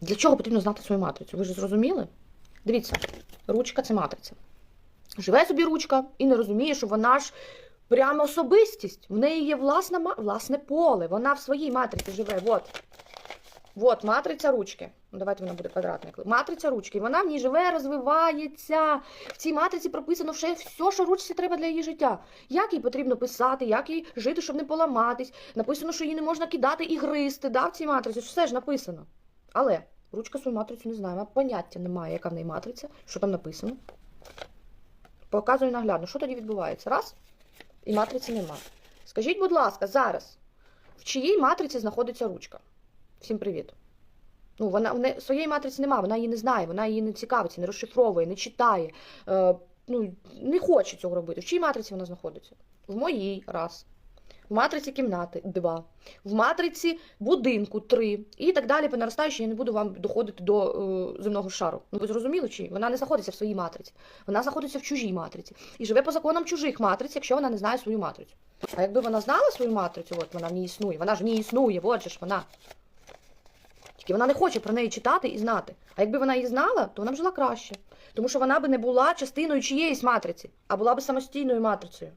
Для чого потрібно знати свою матрицю? Ви ж зрозуміли? Дивіться, ручка це матриця. Живе собі ручка і не розуміє, що вона ж прямо особистість. В неї є власна, власне поле. Вона в своїй матриці живе. От. От матриця ручки. Ну, давайте вона буде квадратна. Матриця ручки. Вона в ній живе, розвивається. В цій матриці прописано все, все, що ручці треба для її життя. Як їй потрібно писати, як їй жити, щоб не поламатись. Написано, що її не можна кидати і гризти. Да, в цій матриці все ж написано. Але ручка свою матрицю не знає, вона поняття немає, яка в неї матриця, що там написано. Показую наглядно, що тоді відбувається. Раз, і матриці нема. Скажіть, будь ласка, зараз, в чиїй матриці знаходиться ручка? Всім привіт. Ну, вона в своєї матриці немає, вона її не знає, вона її не цікавиться, не розшифровує, не читає, е, ну, не хоче цього робити. В чиїй матриці вона знаходиться? В моїй раз. В матриці кімнати два, в матриці будинку три і так далі по наростаючій я не буду вам доходити до е, земного шару. Ну ви зрозуміли чи? Вона не знаходиться в своїй матриці, вона знаходиться в чужій матриці і живе по законам чужих матриць, якщо вона не знає свою матрицю. А якби вона знала свою матрицю, от вона в існує, вона ж в існує, от же ж вона. Тільки вона не хоче про неї читати і знати. А якби вона її знала, то вона б жила краще. Тому що вона би не була частиною чиєїсь матриці, а була б самостійною матрицею.